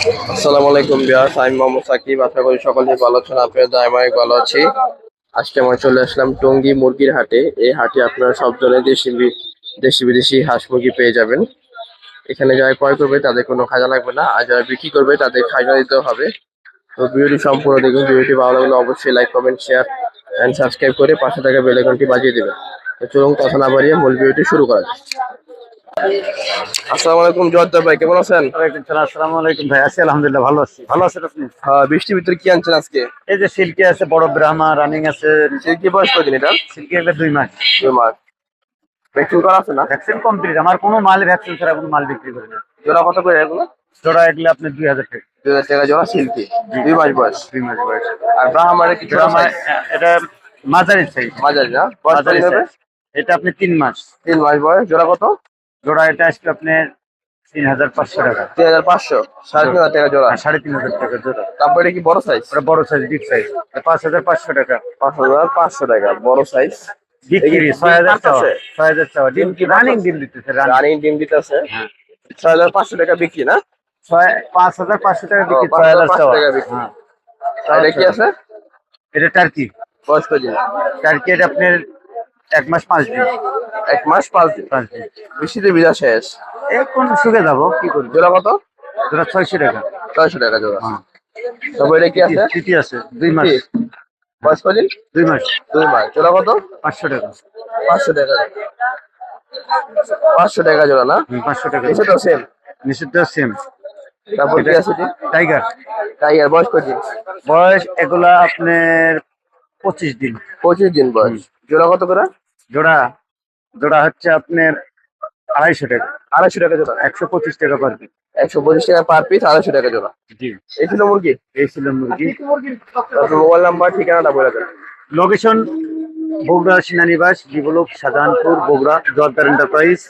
আসসালামু আলাইকুম বিয়াস আমি মোহাম্মদ সাকিব। আশা করি সকলেই ভালো আছেন আপনার দায়মায় ভালো আছি। আজকে আমরা চলে আসলাম টঙ্গী মুরগির হাটে। এই হাটে আপনারা সব ধরনের দেশি দেশি বিদেশি হাঁস মুরগি পেয়ে যাবেন। এখানে যারা ক্রয় করবে তাদের কোনো খাজা লাগবে না, আর যারা বিক্রি করবে তাদের খাজা দিতে হবে। তো ভিডিওটি সম্পূর্ণ দেখুন, ভিডিওটি ভালো লাগলে অবশ্যই like comment share and subscribe করে পাশে থাকা বেল আইকনটি বাজিয়ে দেবেন। তো চলুন কথা না বাড়িয়ে মূল ভিডিওটি শুরু করা যাক। আসসালামু আলাইকুম জয়দ্দার ভাই কেমন আছেন? ওয়ালাইকুম আসসালামু আলাইকুম ভাই। আছি আলহামদুলিল্লাহ ভালো আছি। ভালো আছেন আপনি? হ্যাঁ বৃষ্টির ভিতরে কি আনছেন আজকে? এই যে সিল্কি আছে বড় ব্রাহ্মা রানিং আছে। সিল্কি বয়স কদিন এটা? সিল্কি একটা দুই মাস। দুই মাস। ভ্যাকসিন করা আছে না? ভ্যাকসিন কমপ্লিট আমার কোনো মাল ভ্যাকসিন ছাড়া কোনো মাল বিক্রি করি না। জোড়া কত করে এগুলো? জোড়া এগুলো আপনি দুই হাজার টাকা। দুই হাজার টাকা জোড়া সিল্কি। দুই মাস বয়স। দুই মাস বয়স। আর ব্রাহ্মারে কি আমার এটা মাঝারি সাইজ মাঝারি না? বয়স হবে? এটা আপনি তিন মাস। তিন মাস বয়স। জোড়া কত? জোড়া এটা আসবে আপনার তিন হাজার পাঁচশো টাকা। তিন হাজার পাঁচশো সাড়ে তিন হাজার টাকা জোড়া। সাড়ে তিন হাজার টাকা জোড়া। তারপরে কি বড় সাইজ ওটা বড় সাইজ বিগ সাইজ পাঁচ হাজার পাঁচশো টাকা। পাঁচ হাজার পাঁচশো টাকা বড় সাইজ বিক্রি ছয় হাজার টাকা আছে? ছয় হাজার টাকা ডিম কি রানিং ডিম দিতেছে রানিং ডিম দিতেছে? হ্যাঁ। ছয় হাজার পাঁচশো টাকা বিক্রি না? ছয় পাঁচ হাজার পাঁচশো টাকা বিক্রি ছয় হাজার বিক্রি। হ্যাঁ। এটা কি আছে? এটা টার্কি টার্কি এটা আপনার এক মাস পাঁচ দিন। এক মাস পাঁচ দিন পাঁচ দিন। বৃষ্টিতে ভিজা শেষ এখন শুকে যাব? কি করব জোড়া কত? ওটা ছয়শো টাকা। ছয়শো টাকা জোড়া। হ্যাঁ। তারপর এটা কি আছে? তিথি আছে দুই মাস। বয়স কদিন? দুই মাস। দুই মাস। জোড়া কত? পাঁচশো টাকা। পাঁচশো টাকা। পাঁচশো টাকা জোড়া না? পাঁচশো টাকা। এসে তো সেম নিষিদ্ধ সেম তারপর কি আছে টাইগার। টাইগার বয়স কদিন বয়স এগুলা আপনার পঁচিশ দিন। পঁচিশ দিন বয়স। জোড়া কত করে? জোড়া জোড়া হচ্ছে আপনার আড়াইশো টাকা। আড়াইশো টাকা জোড়া। একশো পঁচিশ টাকা পার পিস একশো পঁচিশ টাকা পার পিস আড়াইশো টাকা জোড়া। জি। এই ছিল মুরগি? এই ছিল মুরগি। মোবাইল নাম্বার ঠিকানাটা বলে দেন। লোকেশন বগুড়া সিনানিবাস develop Shahjahanpur Bogura জর্দার enterprise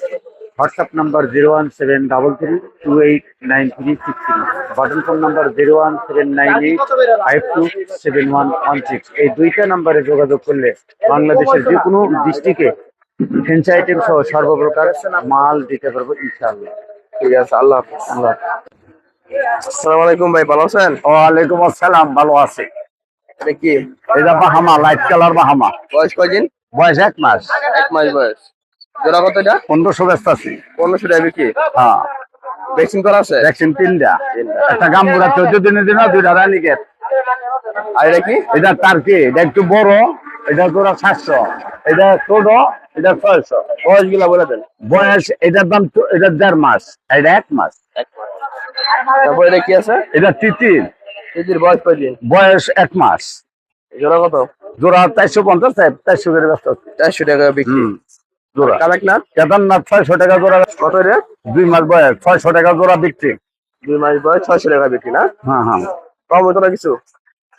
WhatsApp number zero one seven double three two eight nine three six three button phone number zero one seven nine eight five two seven one one six এই দুইটা নাম্বারে যোগাযোগ করলে বাংলাদেশের যে কোনো ডিস্ট্রিক্টে ফেন্সি আইটেম সহ সর্বপ্রকার মাল দিতে পারব ইনশাআল্লাহ। ঠিক আছে আল্লাহ হাফিজ। আল্লাহ আসসালামু আলাইকুম ভাই ভালো আছেন? ওয়ালাইকুম আসসালাম ভালো আছে। এটা কি? এটা বাহামা লাইট কালার বাহামা। বয়স কয়দিন? বয়স এক মাস। এক মাস বয়স। জোড়া কত এটা? পনেরোশো ব্যস্ত আছি পনেরোশো টাকা বিক্রি। হ্যাঁ। ভ্যাকসিন করা আছে? ভ্যাকসিন তিনটা। একটা গাম্বুরা চোদ্দ দিনের দিন দুইটা রানিকের আর এটা কি? এটা টার্কি এটা একটু বড় এটা তোরা সাতশো। এটা ছোট এটা ছয়শো। বয়সগুলা বলে দেন। বয়স এটার দাম এটা দেড় মাস এটা এক মাস। তারপর এটা কি আছে? এটা তিতির। দিদির বয়স কয়দিন বয়স এক মাস। জোড়া কত? জোড়া চারশো পঞ্চাশ চারশো করে ব্যস্ত। চারশো টাকা বিক্রি। জোড়া। কালাকনাথ কেদারনাথ ছয়শো টাকা জোড়া। কত দুই মাস বয়স ছয়শো টাকা জোড়া বিক্রি। দুই মাস বয়স ছয়শো টাকা বিক্রি না? হ্যাঁ হ্যাঁ। কম হতো না কিছু?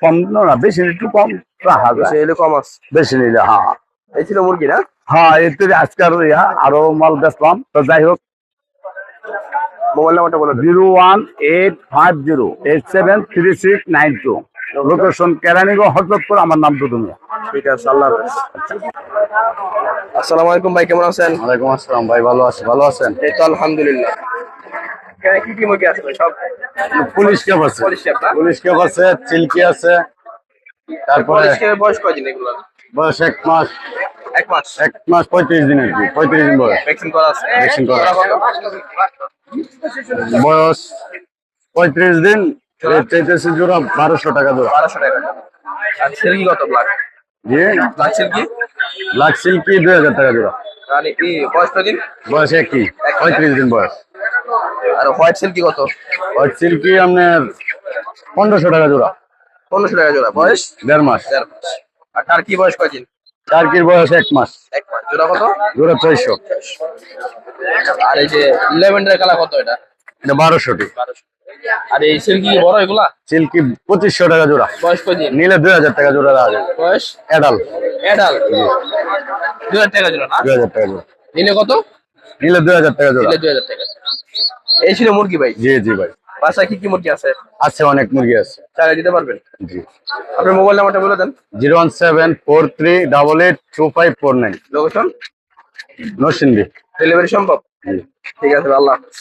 কম না বেশি নিলে একটু কম রাখা যায়। বেশি এলে কম আছে। বেশি নিলে হ্যাঁ। এই ছিল মুরগি না? হ্যাঁ এতে আজকাল ইয়া আরও মাল বেচলাম। তো যাই হোক মোবাইল নাম্বারটা বলে zero one eight five zero eight seven three six nine two. Location Keraniganj Hazratpur আমার নাম দুদুমিয়া। ঠিক আছে আল্লাহ আসসালামু আলাইকুম ভাই কেমন আছেন? ওয়ালাইকুম আসসালাম ভাই ভালো আছে ভালো আছেন? এই তো আলহামদুলিল্লাহ। এখানে কি কি মুরগি আছে সব পুলিশ আছে। পলিশ ক্যাপ পুলিশ কেপ আছে চিল্কি আছে। তারপরে পলিশ ক্যাপের বয়স কয়দিন এগুলো? বয়স এক মাস। এক মাস? এক মাস পঁয়ত্রিশ দিন আর কি পঁয়ত্রিশ দিন বয়স। ভ্যাকসিন করা আছে। Vaccine করা? বয়স পঁয়ত্রিশ দিন চাইতেছে জোড়া বারোশো টাকা জোড়া। বারোশো টাকা। আর সিল্কি কত দিয়ে ব্ল্যাক সিল্কি ব্ল্যাক সিল্কি দুই হাজার টাকা জোড়া। আর এই বয়স কদিন বয়স একই পঁয়ত্রিশ দিন বয়স। আর হোয়াইট সিল্কি কত? হোয়াইট সিল্কি আপনার পনেরোশো টাকা জোড়া। পনেরোশো টাকা জোড়া বয়স? দেড় মাস। দেড় মাস। আর বয়স কয়দিন? টার্কির বয়স এক মাস। এক মাস। জোড়া কত? জোড়া ছয়শো। আর এই যে লেভেন্ডার কত এটা? এটা বারোশোটি। বারোশো আর এই সিল্কি বড় এগুলা? সিল্কি পঁচিশশো টাকা জোড়া। বয়স কদিন? নিলে দুই হাজার টাকা জোড়া যাবে। বয়স? অ্যাডাল। এডাল দুই হাজার টাকা জোড়া দুই হাজার টাকা জোড়া। নিলে কত? নিলে দুই হাজার টাকা জোড়া। দুই হাজার টাকা। এই ছিল মুরগি ভাই? জি জি ভাই। বাসায় কি কি মুরগি আছে? আছে অনেক মুরগি আছে। চালিয়ে দিতে পারবেন? জি। আপনার মোবাইল নাম্বারটা বলে দেন। Zero one seven four three double eight two five four nine. Location? Narsingdi. Delivery সম্ভব? ঠিক আছে আল্লাহ হাফেজ।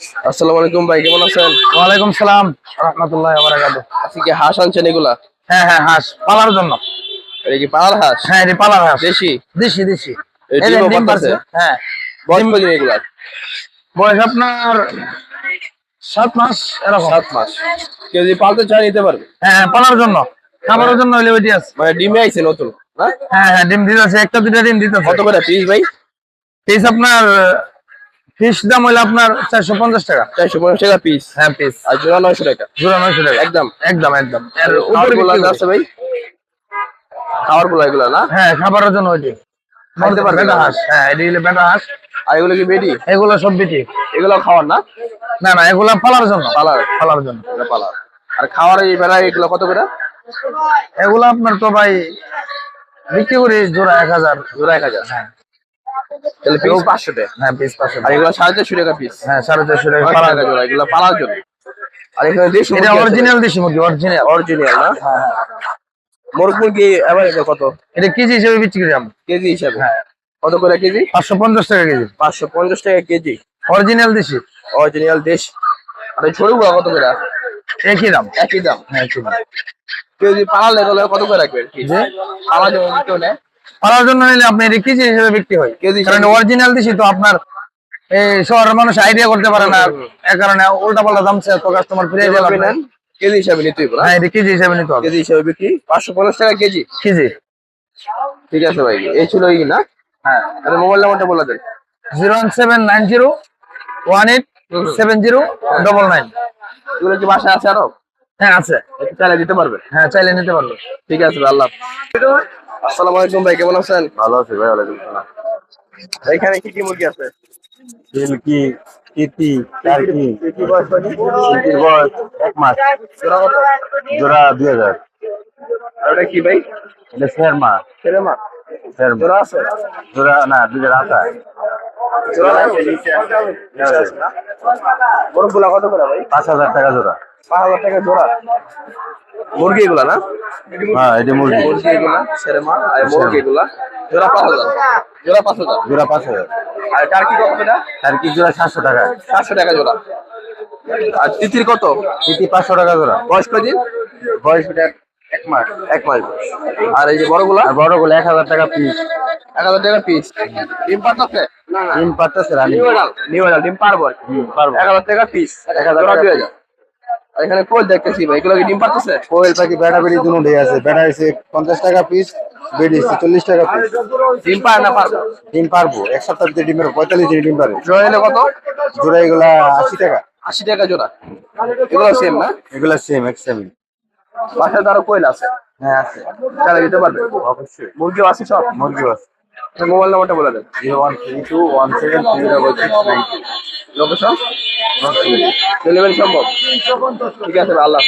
আসসালামু আলাইকুম ভাই কেমন আছেন? ওয়ালাইকুম সালাম রহমতুল্লাহ বারাকাতু আজকে কি হাঁস আনছেন এগুলা? হ্যাঁ হ্যাঁ হাঁস পালার জন্য। এটা কি পাড়ার হাঁস? হ্যাঁ এটি পালার হাঁস। দেশি? দেশি দেশি। এই ডিম? পারছে হ্যাঁ। বয়স কদিন এগুলা বয়স আপনার সাত মাস এরকম। সাত মাস। কেউ যদি পালতে চায় নিতে পারবে। হ্যাঁ পালার জন্য। খাবারের জন্য হইলে ওইটি আছে। মানে ডিমে আইছে নতুন হ্যাঁ হ্যাঁ ডিম দিতেছে একটা দুটা ডিম দিতেছে। কত করে? পিস ভাই? পিস আপনার পিস দাম হইলে আপনার চারশো পঞ্চাশ টাকা। চারশো পঞ্চাশ টাকা পিস হ্যাঁ পিস আর জোড়া নয়শো টাকা। জোড়া নয়শো টাকা। একদম। একদম একদম। আছে ভাই? খাওয়ারগুলা এগুলা না? হ্যাঁ খাবারের জন্য ওইটি। খাইতে পারবে বেটা হাঁস। হ্যাঁ এটি হইলে বেটা হাঁস। আর এগুলো কি এগুলো সব বিটি। এগুলো খাওয়ার না? না না এগুলো পালার জন্য। পালার। পালার জন্য। পালার। আর খাওয়ার এই বেড়া এগুলো কত করে? এগুলো আপনার তো ভাই বিক্রি করি জোড়া এক হাজার। জোড়া এক হাজার। তাহলে পিস পাঁচশো টাকা হ্যাঁ পিস পাঁচশো আর এগুলো সাড়ে চারশো টাকা পিস হ্যাঁ সাড়ে চারশো টাকা টাকা জোড়া এগুলো পালার জন্য। আর এখানে দেশি এটা অরিজিনাল দেশি মুরগি অরিজিনাল অরিজিনাল না? মোরগ মুরগি অ্যাভারেজ কত? এটা কেজি হিসেবে বিক্রি করি আমরা। কেজি হিসাবে? হ্যাঁ। কত করে কেজি? পাঁচশো পঞ্চাশ টাকা কেজি। পাঁচশো পঞ্চাশ টাকা কেজি। অরিজিনাল দেশি। অরিজিনাল দেশ। আর এই ছোটগুলো কত করে? একই দাম। একই দাম। হ্যাঁ একই দাম। কেউ যদি পালালে কত করে রাখবেন পালা জন্য কেউ নেয়। পালার জন্য নিলে আপনি এটা কেজি হিসেবে বিক্রি হয়। কেজি কারণ অরিজিনাল দিছি তো আপনার এই শহরের মানুষ আইডিয়া করতে পারে না। এ কারণে উল্টা পাল্টা দাম তো কাস্টমার ফিরে গেল যেভাবে কেজি হিসাবে নিতে হবে? হ্যাঁ এটা কেজি হিসেবে নিতে হবে। কেজি হিসাবে বিক্রি পাঁচশো পঞ্চাশ টাকা কেজি। কেজি। ঠিক আছে ভাই এই ছিল এই না? হ্যাঁ। তাহলে মোবাইল নাম্বারটা বলে দেন। Zero one seven nine zero one eight seven zero double nine. এগুলো কি বাসায় আছে আরও? হ্যাঁ আছে। চালিয়ে দিতে পারবে। হ্যাঁ চাইলে নিতে পারবে। ঠিক আছে আল্লাহ। আসসালামু আলাইকুম ভাই কেমন আছেন? ভালো আছে ভাই ওয়ালাইকুম সালাম। এখানে কি কি মুরগি আছে? সিল্কি তিতি টার্কি সিল্কির বয়স এক মাস। জোড়া দুই হাজার। ওটা কি ভাই? এটা শেরমা। ছেলে মা শেরমা। জোড়া আছে? জোড়া না দুই হাজার আঠা জোড়া আছে? নিচে আছে। না? মোরগগুলা কত করে ভাই? পাঁচ হাজার টাকা জোড়া। পাঁচ হাজার টাকা জোড়া। মুরগি এগুলা না? হ্যাঁ এটা মুরগি। মুরগি এগুলা ছেলে মা আর মুরগি এগুলা জোড়া পাঁচ হাজার। জোড়া পাঁচ হাজার। জোড়া পাঁচ হাজার। আর টার্কি কত করে টার্কি জোড়া? সাতশো টাকা। সাতশো টাকা জোড়া। আর তিতির কত? তিতি পাঁচশো টাকা জোড়া। বয়স কদিন বয়স এটা এক মাস। এক মাস। আর এই যে বড়গুলা? আর বড়গুলো এক হাজার টাকা পিস এক হাজার টাকা পিস ডিম পাঠাচ্ছে না না তিন পাঁচটা রানি। নিউ ডিম পারব এক হাজার টাকা পিস এক হাজার টাকা এখানে কোল দেখতেছি ভাই এগুলো কি ডিম পাঠাচ্ছে কোয়েল পাখি বেড়া বেড়ি দুটো ডে আছে। বেড়া এসে পঞ্চাশ টাকা পিস বেড়ি এসে চল্লিশ টাকা পিস ডিম পায় না পারব ডিম পারব এক সপ্তাহ ভিতরে ডিমের পঁয়তাল্লিশ দিন ডিম পারে জোড়া নিলে কত? জোড়া এগুলা আশি টাকা। আশি টাকা জোড়া। এগুলো সেম না? এগুলা সেম এক সেম বাসায় তো আরও কোয়েল আছে। হ্যাঁ আছে। চালা দিতে পারবে? অবশ্যই। মুরগিও আছে সব? মুরগি আছে। মোবাইল নাম্বারটা বলে দেন। Zero one three two one seven three double six nine. Delivery সম্ভব? ঠিক আছে আল্লাহ।